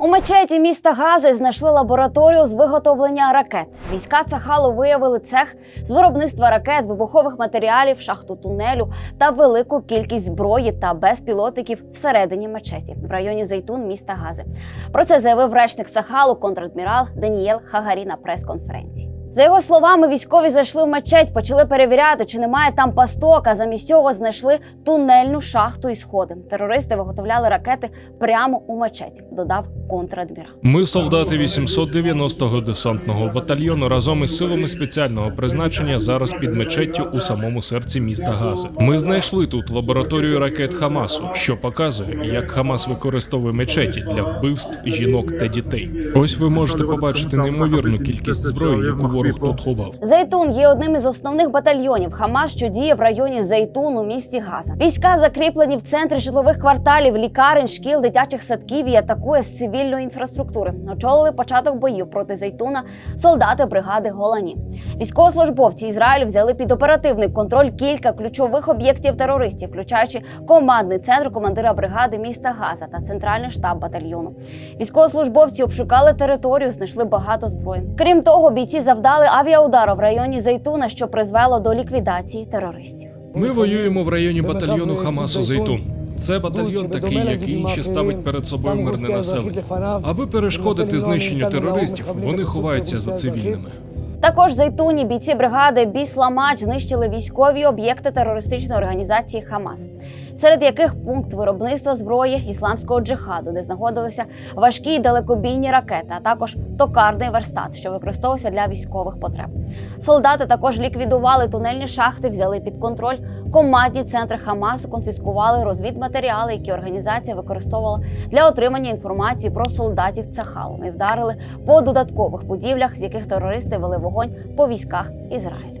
У мечеті міста Гази знайшли лабораторію з виготовлення ракет. Війська Цахалу виявили цех з виробництва ракет, вибухових матеріалів, шахту тунелю та велику кількість зброї та безпілотників всередині мечеті в районі Зайтун міста Гази. Про це заявив речник Сахалу контрадмірал Данієл Хагарі на прес-конференції. За його словами, військові зайшли в мечеть, почали перевіряти, чи немає там пасток, а замість цього знайшли тунельну шахту і сходи. Терористи виготовляли ракети прямо у мечеті, додав контрадмірал. Ми, солдати 890-го десантного батальйону, разом із силами спеціального призначення зараз під мечеттю у самому серці міста Гази. Ми знайшли тут лабораторію ракет Хамасу, що показує, як Хамас використовує мечеті для вбивств жінок та дітей. Ось ви можете побачити неймовірну кількість зброї, яку ворог тут ховав. Зайтун є одним із основних батальйонів Хамас, що діє в районі Зайтун у місті Газа. Війська закріплені в центрі житлових кварталів, лікарень, шкіл, дитячих садків і атакує з цивільної інфраструктури. Очолили початок боїв проти Зайтуна солдати бригади Голані. Військовослужбовці Ізраїлю взяли під оперативний контроль кілька ключових об'єктів терористів, включаючи командний центр командира бригади міста Газа та центральний штаб батальйону. Військовослужбовці обшукали територію, знайшли багато зброї. Крім того, бійці завдали авіаудару в районі Зайтуна, що призвело до ліквідації терористів. Ми воюємо в районі батальйону Хамасу Зейтун. Це батальйон такий, як і інші, ставить перед собою мирне населення. Аби перешкодити знищенню терористів, вони ховаються за цивільними. Також Зайтуні бійці бригади Бісламач знищили військові об'єкти терористичної організації Хамас, серед яких пункт виробництва зброї ісламського джихаду, де знаходилися важкі й далекобійні ракети, а також токарний верстат, що використовувався для військових потреб. Солдати також ліквідували тунельні шахти, взяли під контроль командні центри Хамасу, конфіскували розвідматеріали, які організація використовувала для отримання інформації про солдатів Цахалу і вдарили по додаткових будівлях, з яких терористи вели вогонь по військах Ізраїлю.